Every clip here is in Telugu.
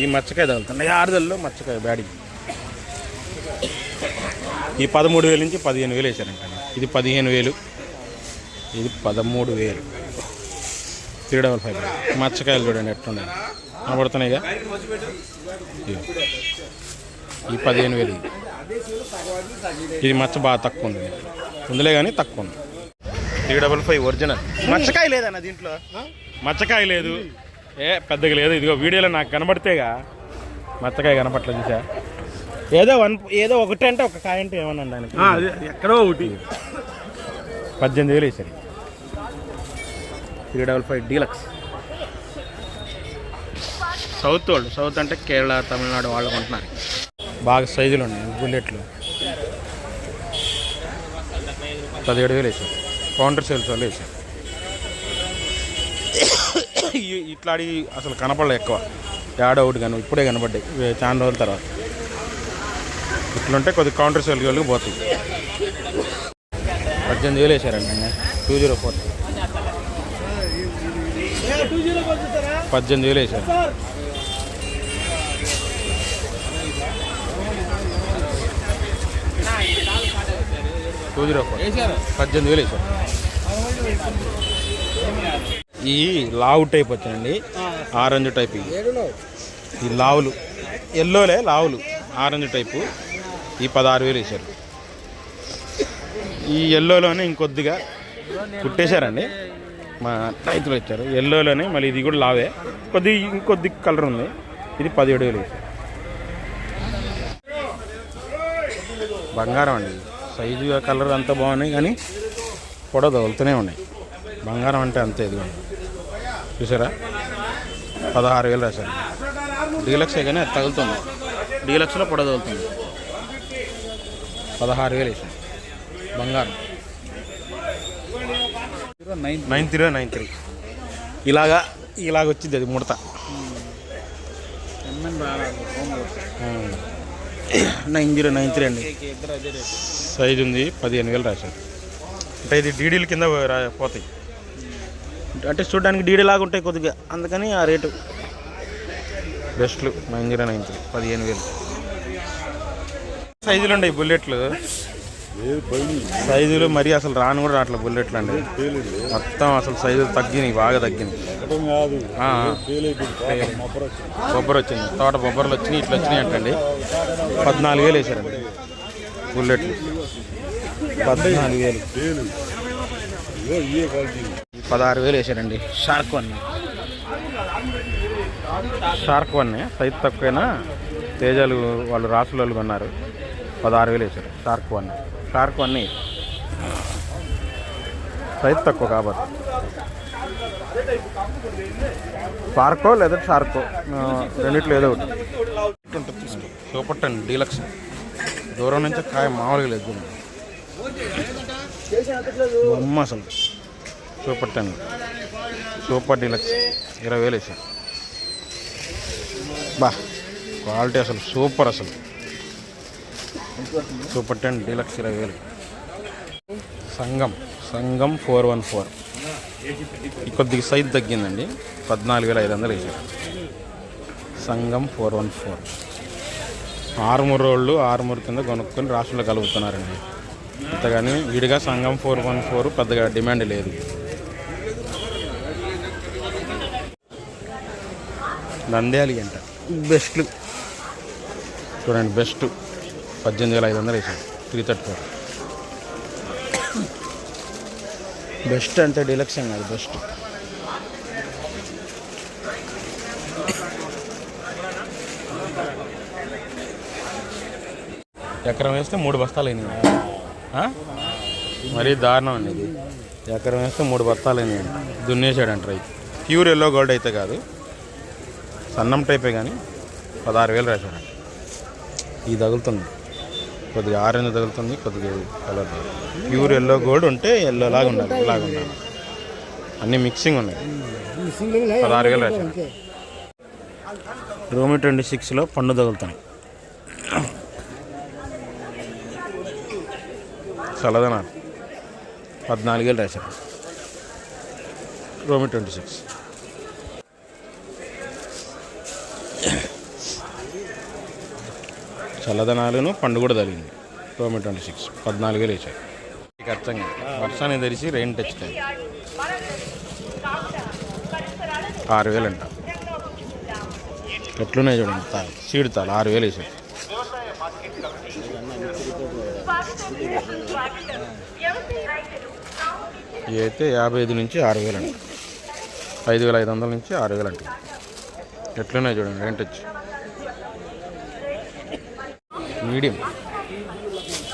ఈ మచ్చకాయ తగులుతుంది. ఆరుదల్లో మచ్చకాయ బ్యాడీ. ఈ పదమూడు వేలు నుంచి పదిహేను వేలు వేసారంట ఇది పదిహేను వేలు. ఇది పదమూడు వేలు. త్రీ డబల్ ఫైవ్ మచ్చకాయలు చూడండి ఎట్లున్నాయి కనబడుతున్నాయిగా. ఈ పదిహేను వేలు ఇది. ఇది మచ్చ బాగా తక్కువ ఉంది. ఉందిలే కానీ తక్కువ ఉంది. Three double five original. మచ్చకాయ లేదన్న దీంట్లో? మచ్చకాయ లేదు. ఏ పెద్దగా లేదు. ఇదిగో వీడియోలో నాకు కనబడితేగా మచ్చకాయ కనపట్లేదు చూసా. ఏదో వన్ ఏదో ఒకటి అంటే ఒక కాయ అంటే ఏమన్నా దానికి అదే ఎక్కడో ఒకటి. పద్దెనిమిది వేలు వేసారు. Three double five deluxe. South వాళ్ళు సౌత్ అంటే కేరళ తమిళనాడు వాళ్ళు కొంటున్నారు. బాగా సైజులు ఉన్నాయి బుల్లెట్లు. పదిహేడు వేలు వేసారు. కౌంటర్ సేల్స్ వాళ్ళు వేసారు. ఇట్లాడి అసలు కనపడలే ఎక్కువ. యాడ్ అవుట్ కానీ ఇప్పుడే కనపడ్డాయి. చాలా రోజుల తర్వాత. ఇట్లుంటే కొద్ది కౌంటర్ సేల్ వాళ్ళకి పోతుంది పద్దెనిమిది వేలు వేసారండి టూ జీరో ఫోర్ పద్దెనిమిది వేలు వేసారు. టూ జీరో ఫోర్ పద్దెనిమిది వేలు వేసారు. ఈ లావు టైప్ వచ్చాయండి. ఆరెంజ్ టైప్ ఈ లావులు. ఎల్లోలే లావులు. Orange type. ఈ పదహారు వేలు వేసారు ఈ ఎల్లోలోనే ఇంకొద్దిగా కుట్టేశారండి. మా రైతులు వచ్చారు. ఎల్లోలోనే మళ్ళీ ఇది కూడా లావే. కొద్ది ఇంకొద్ది కలర్ ఉంది. ఇది పదిహేడు వేలు వేసారు బంగారం అండి. సైజు కలర్ అంతా బాగున్నాయి కానీ పొడవ తగులుతూనే ఉన్నాయి. బంగారం అంటే అంతే ఇది చూసారా? పదహారు వేలు రాశారు. డీలక్సే కానీ అది తగులుతుంది. డీలక్స్లో పొడవ తగులుతుంది. పదహారు వేలు వేసారు బంగారం. Nine three nine three. ఇలాగా ఇలాగ వచ్చింది అది ముడత. నైన్ జీరో నైన్ త్రీ అండి. సైజు ఉంది పదిహేను వేలు రాశారు. అంటే ఇది డీడీల కింద పోతాయి. అంటే చూడడానికి డీడీ లాగా ఉంటాయి కొద్దిగా. అందుకని ఆ రేటు. బెస్ట్లు నైన్ జీరో నైన్ త్రీ పదిహేను వేలు. సైజులు ఉన్నాయి బుల్లెట్లు. సైజులు మరీ అసలు రాను కూడా రావట్లేదు బుల్లెట్లు అండి మొత్తం అసలు సైజులు తగ్గినాయి బాగా తగ్గినాయి. బొబ్బరు వచ్చింది. తోట బొబ్బర్లు వచ్చినాయి ఇట్లా వచ్చినాయి అంటండి. పద్నాలుగు వేలు వేసారండి బుల్లెట్లు. పద్నాలుగు వేలు. పదహారు వేలు వేసారండి. Shark one. Shark one size తక్కువైనా తేజాలు వాళ్ళు రాసులు వాళ్ళు కొన్నారు. పదహారు వేలు వేసారు. Shark one. Shark one size తక్కువ కాబట్టి. పార్కో లేదా షార్కో? రెండిట్లో ఏదో ఒకటి. ఉంటుంది తీసుకో సూపర్ టెన్ డీలక్స్. దూరం నుంచి కాయ మామూలుగా లేదు. బొమ్మ అసలు. Super ten. Super deluxe. ఇరవై వేలు వేసాను బా క్వాలిటీ అసలు సూపర్ అసలు. సూపర్ టెన్ డీలక్స్ ఇరవై వేలు. Sangam Sangam four one four. కొద్దిగా సైజ్ తగ్గిందండి. పద్నాలుగు వేల ఐదు వందలు వేసారు సంగం ఫోర్ వన్ ఫోర్. ఆరుమూరు రోళ్ళు ఆరుమూరు కింద కొనుక్కొని రాష్ట్రంలో కలుగుతున్నారండి అంతగాని విడిగా సంఘం ఫోర్ వన్ ఫోర్ పెద్దగా డిమాండ్ లేదు. నంద్యాలి అంట బెస్ట్లు. చూడండి బెస్ట్. పద్దెనిమిది వేల ఐదు వందలు వేసాడు. Three thirty four. బెస్ట్ అంటే డీలక్స్ ఏం కాదు బెస్ట్. ఎకరం వేస్తే మూడు బస్తాలు అయినాయి? మరీ దారుణం అండి ఇది. ఎకరం వేస్తే మూడు బస్తాలు అయినాయి. దున్నేసాడంట రైతు. ప్యూర్ ఎల్లో గోల్డ్ అయితే కాదు. సన్నం టైపే కానీ పదహారు వేలు రాశారండి ఇది తగులుతుంది. కొద్దిగా ఆరెంజ్ తగులుతుంది కొద్దిగా కలర్ ప్యూర్ ఎల్లో గోల్డ్ ఉంటే ఎల్లో లాగా ఉండాలి ఇలాగా ఉండాలి. అన్నీ మిక్సింగ్ ఉన్నాయి. పదహారు వేలు రాశారు. రోమి ట్వంటీ సిక్స్లో పండు తగులుతున్నాయి. చల్లదనాలు. పద్నాలుగు వేలు రాశారు. రోమి ట్వంటీ సిక్స్. చల్లదనాలను పండు కూడా తగిలింది టోమీ ట్వంటీ సిక్స్ పద్నాలుగు వేలు వేసాయి ఇక అర్థం వర్షాన్ని తెరిచి రెయిన్ తెచ్చుతాయి. ఆరు వేలు అంట. ఎట్లున్నాయి చూడండి. తాలు సీడ్ తాలు ఆరు వేలు వేసాయి అయితే యాభై ఐదు నుంచి ఆరు వేలు అంట. ఐదు వేల ఐదు వందల నుంచి ఆరు వేలు అంట. ఎట్లున్నాయి చూడండి. రెంట్ వచ్చి మీడియం.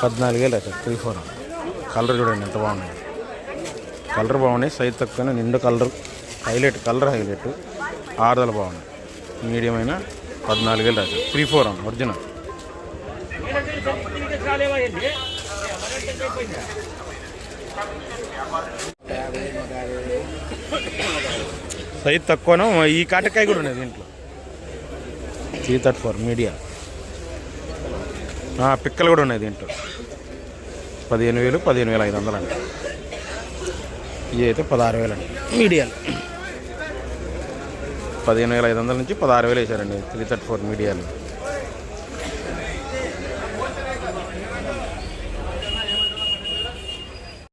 పద్నాలుగు వేలు సార్ త్రీ ఫోర్ కలర్ చూడండి ఎంత బాగున్నాయి. కలర్ బాగున్నాయి సైజ్ తక్కువనే నిండు కలర్ హైలైట్ కలర్ హైలైట్. ఆరుదల బాగున్నాయి. మీడియం అయినా పద్నాలుగు వేలు రాశారు త్రీ ఫోర్ అన్న ఒరిజినల్ సైజ్ తక్కువను ఈ కాటకాయ కూడా ఉన్నది దీంట్లో. త్రీ థర్టీ ఫోర్ మీడియా పిక్కలు కూడా ఉన్నాయి దీంట్లో. పదిహేను వేలు పదిహేను వేల ఐదు వందలు అండి ఇవి అయితే పదహారు వేలు అండి మీడియాలు పదిహేను వేల ఐదు వందల నుంచి పదహారు వేలు వేసారండి త్రీ థర్టీ ఫోర్ మీడియాలు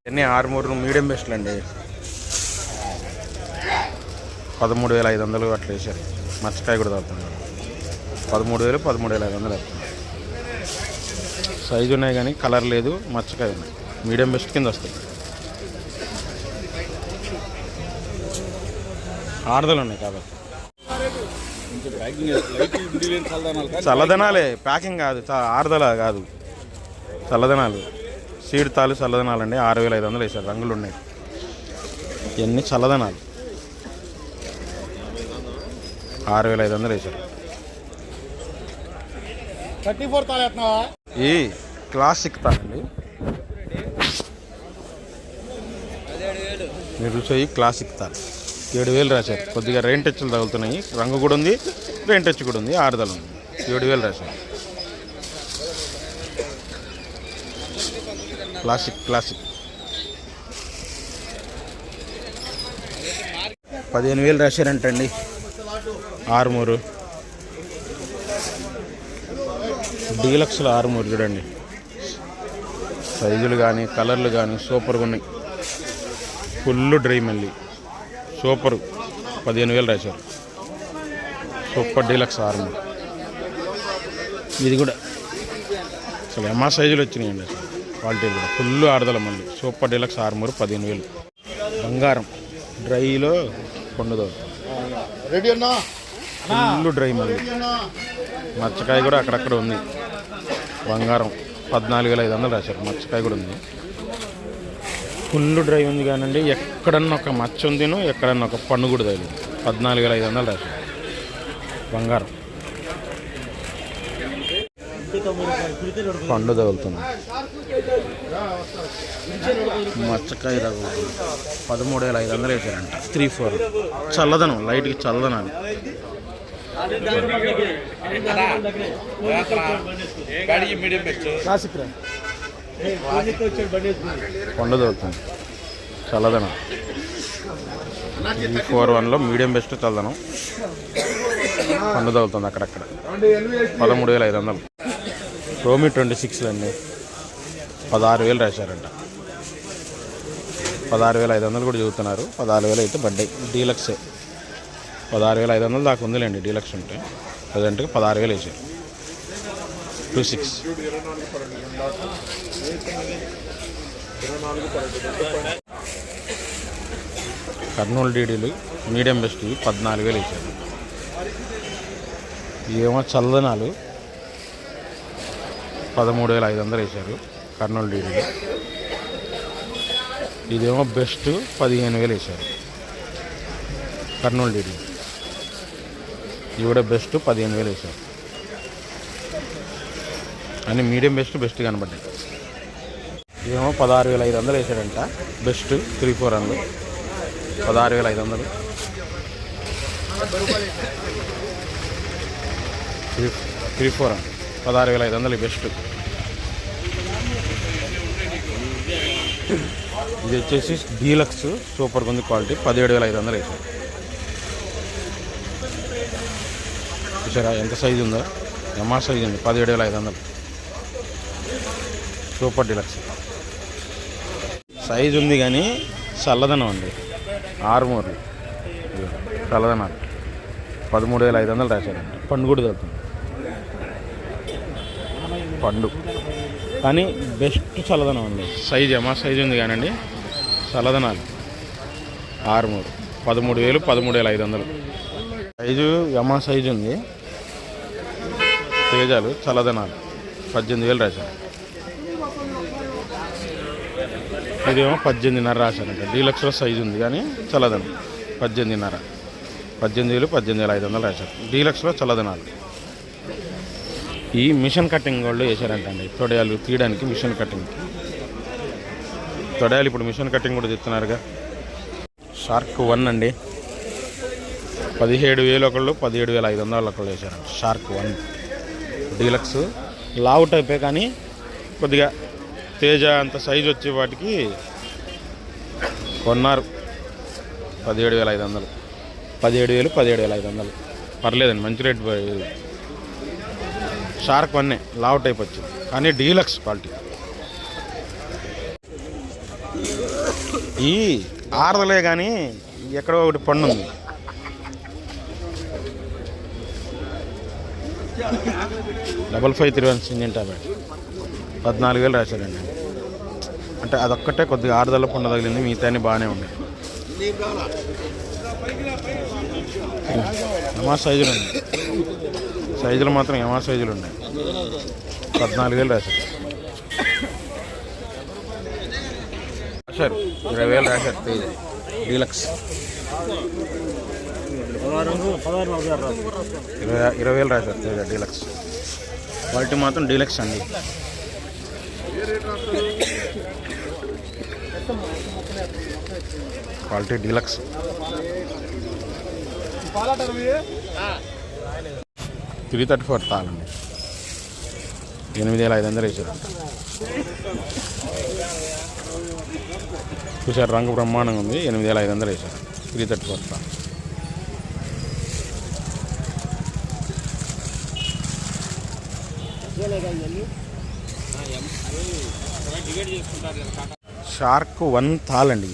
అన్నీ ఆరుమూరు మీడియం బెస్ట్లు అండి. పదమూడు వేల ఐదు వందలు అట్లా వేసారు మచ్చకాయ కూడా తాగుతున్నారు పదమూడు వేలు పదమూడు వేల ఐదు వందలు సైజు ఉన్నాయి కానీ కలర్ లేదు మచ్చకాయ ఉన్నాయి. మీడియం బెస్ట్ కింద వస్తాయి. ఆడదలు ఉన్నాయి కాబట్టి. చల్లదనాలే ప్యాకింగ్ కాదు చ- ఆరుదల కాదు. చల్లదనాలు. సీడ్ తాలు చల్లదనాలు అండి ఆరు వేల ఐదు వందలు వేసారు రంగులు ఉన్నాయి. ఇవన్నీ చల్లదనాలు. ఆరు వేల ఐదు వందలు వేసారు థర్టీ ఫోర్ తాలు ఈ క్లాసిక్ ఎక్కుతానండి మీరు చూసే క్లాసిక్ ఎక్కుతాను ఏడు వేలు రాశారు. కొద్దిగా రెయిన్ టచ్లు తగులుతున్నాయి. రంగు కూడా ఉంది రెయిన్ టచ్ కూడా ఉంది ఆరుదల ఉంది. ఏడు వేలు రాశారు. Classic classic. పదిహేను వేలు రాశారంటండి. ఆరుమూరు. డీలక్స్లో ఆరుమూరు చూడండి. సైజులు కానీ కలర్లు కానీ సూపర్గా ఉన్నాయి. ఫుల్ డ్రై మళ్ళీ. సూపర్. పదిహేను వేలు రాశారు. సూపర్ డీలక్స్ ఆరుమూరు ఇది కూడా. అసలు ఎమా సైజులు వచ్చినాయండి అసలు. క్వాలిటీ కూడా. ఫుల్ ఆరుదల మళ్ళీ. సూపర్ డీలక్స్ ఆరుమూరు పదిహేను వేలు. బంగారం. డ్రైలో పండుదో రెడీ అన్నా? ఫుల్ డ్రై మళ్ళీ మచ్చకాయ కూడా అక్కడక్కడ ఉంది. బంగారం పద్నాలుగు వేల ఐదు వందలు రాశారు. మచ్చకాయ కూడా ఉంది. ఫుల్ డ్రై ఉంది కానండి. ఎక్కడన్నా ఒక మచ్చ ఉందిను ఎక్కడన్నా ఒక పన్ను కూడా తగిలింది. పద్నాలుగు వేల ఐదు వందలు రాశారు. బంగారం. పండు తగులుతుంది. మచ్చకాయ తగులుతుంది. పదమూడు వేల ఐదు వందలు వేసారంట త్రీ ఫోర్. చల్లదనం లైట్కి చల్లదనాలు. కొండ దొరుకుతుంది చల్లదనం ఈ ఫోర్ వన్లో మీడియం బెస్ట్ చల్లదనం కొండ తగులుతుంది అక్కడక్కడ పదమూడు వేల ఐదు వందలు రోమి ట్వంటీ సిక్స్ అండి పదహారు వేలు రాశారంట పదహారు వేల ఐదు వందలు కూడా చదువుతున్నారు పదహారు వేలు అయితే పడ్డాయి డీలక్సే. పదహారు వేల ఐదు వందలు దాకా ఉందిలేండి డీలక్స్ ఉంటే. ప్రజెంట్గా పదహారు వేలు వేసారు. Two six. కర్నూలు డీడీలు మీడియం బెస్ట్ పద్నాలుగు వేలు వేసారు. ఏమో చల్లదనాలు. పదమూడు వేల ఐదు వందలు వేశారు కర్నూలు డీడీలు. ఇదేమో బెస్ట్ పదిహేను వేలు వేశారు కర్నూలు డీడీలు. ఇవి కూడా బెస్ట్ పదిహేను వేలు వేశారు అన్ని మీడియం బెస్ట్ బెస్ట్ కనబడ్డాయి. ఇదేమో పదహారు వేల ఐదు వందలు వేసాడంట. బెస్ట్ త్రీ ఫోర్ అందులో పదహారు వేల ఐదు వందలు. త్రీ త్రీ ఫోర్ అండి పదహారు వేల ఐదు వందలు బెస్ట్ ఇది వచ్చేసి డీలక్స్ సూపర్ ఉంది క్వాలిటీ పదిహేడు వేల ఐదు వందలు వేసారు చూసారా ఎంత సైజు ఉందో ఎమా సైజ్ ఉంది? పదిహేడు వేల ఐదు వందలు. సూపర్ డిలక్స్ సైజు ఉంది కానీ చల్లదనం అండి. ఆరుమూరలు. చల్లదనాలు. పదమూడు వేల ఐదు వందలు రాశారండి. పండు కూడా దొరుకుతుంది పండు. కానీ బెస్ట్ చల్లదనం అండి. సైజు ఎమా సైజు ఉంది కానండి. చల్లదనాలు. ఆరు మూడు పదమూడు వేలు పదమూడు వేల ఐదు వందలు. సైజు యమా సైజు ఉంది. తేజాలు చల్లదనాలు పద్దెనిమిది వేలు రాశారు ఇదేమో పద్దెనిమిదిన్నర రాశానండి డీలక్స్లో సైజు ఉంది కానీ చల్లదనం పద్దెనిమిదిన్నర. పద్దెనిమిది వేలు పద్దెనిమిది వేల ఐదు వందలు రాశారు. డీలక్స్లో చల్లదనాలు ఈ మిషన్ కటింగ్ వాళ్ళు వేశారంటండి తొడయాలు తీయడానికి మిషన్ కటింగ్. తొడయాలు ఇప్పుడు మిషన్ కటింగ్ కూడా తెస్తున్నారుగా షార్క్ వన్ అండి. పదిహేడు వేలు ఒకళ్ళు పదిహేడు వేల ఐదు వందలు ఒకళ్ళు వేశారండి షార్క్ వన్. డీలక్స్. లావు టైపే కానీ కొద్దిగా తేజ అంత సైజు వచ్చే వాటికి కొన్నారు. పదిహేడు వేల ఐదు వందలు. పదిహేడు వేలు పదిహేడు వేల ఐదు వందలు. పర్లేదండి మంచి రేట్ షార్క్ వన్నే లావ్ టైప్ వచ్చింది. కానీ డీలక్స్ క్వాలిటీ. ఈ ఆరదలే కానీ ఎక్కడో ఒకటి పండు ఉంది డబల్ ఫైవ్ త్రీ వన్ సింజన్ ట్యాబ్లెట్ పద్నాలుగు వేలు రాశారండి. అంటే అదొక్కటే కొద్దిగా ఆరుదల పండు తగిలింది మిగతా బాగానే ఉన్నాయి. యమా సైజులు ఉన్నాయి సైజులు మాత్రం యమా సైజులు ఉన్నాయి? పద్నాలుగు వేలు రాశారు. రాశారు. ఇరవై వేలు రాశారు. డీలక్స్. ఇరవై ఇరవై వేలు రాశారు తేజ డీలక్స్ క్వాలిటీ మాత్రం డీలక్స్ అండి quality deluxe three thirty four తాగండి ఎనిమిది వేల ఐదు వందలు వేసారంట చూసారు రంగు బ్రహ్మాండంగా ఉంది ఎనిమిది వేల ఐదు వందలు వేసారు త్రీ థర్టీ ఫోర్ తాగండి షార్క్ వన్ తాల్ అండి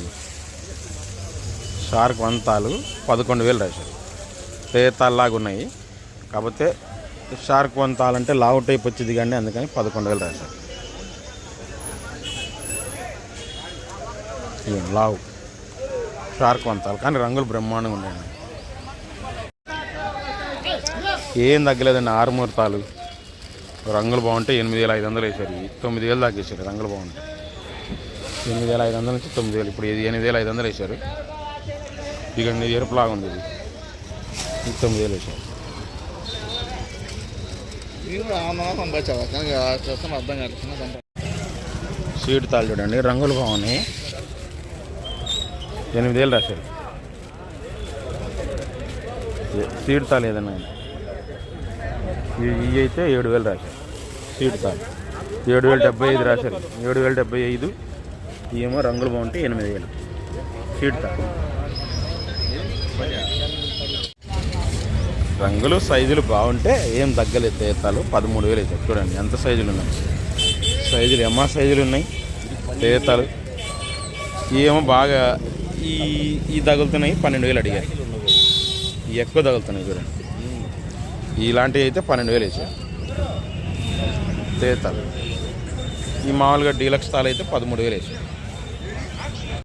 షార్క్ వన్ తాలు పదకొండు వేలు రాశారు తే తాల్లాగా ఉన్నాయి. కాకపోతే షార్క్ వన్ తాల్ అంటే లావు టైప్ వచ్చింది కానీ అందుకని పదకొండు వేలు రాశారు లావు. షార్క్ వన్ తాల్ కానీ రంగులు బ్రహ్మాండంగా ఉన్నాయండి. ఏం తగ్గలేదండి ఆరు ముహూర్తాలు రంగులు బాగుంటాయి ఎనిమిది వేల ఐదు వందలు వేసారు ఇవి తొమ్మిది వేలు దాకా వేసారు రంగులు బాగుంటాయి ఎనిమిది వేల ఐదు వందల నుంచి తొమ్మిది వేలు. ఇప్పుడు ఇది ఎనిమిది వేల ఐదు వందలు వేసారు ఇదిగండి ఎరుపులాగా ఉంది ఇది. ఇది తొమ్మిది వేలు వేసారు సీట్ తాళ్ళు చూడండి. రంగులు బాగున్నాయి. ఎనిమిది వేలు రాశారు. సీట్ ఏదన్నా ఇవి అయితే ఏడు వేలు రాశారు. సీట్ కాదు ఏడు వేల డెబ్బై ఐదు రాశారు. ఏడు వేల డెబ్బై ఐదు. ఏమో రంగులు బాగుంటే ఎనిమిది వేలు. సీట్ కాదు రంగులు సైజులు బాగుంటే ఏం తగ్గలేదు తేతాలు పదమూడు వేలు అయితే. చూడండి ఎంత సైజులు ఉన్నాయి. సైజులు ఎమ్మా సైజులు ఉన్నాయి? తేతాలు ఏమో బాగా ఈ ఈ తగులుతున్నాయి. పన్నెండు వేలు అడిగారు. ఎక్కువ తగులుతున్నాయి చూడండి. ఇలాంటివి అయితే పన్నెండు వేలు వేసాయి తేతాలు. ఈ మామూలుగా డీలక్స్ తాలు అయితే పదమూడు వేలు వేసాయి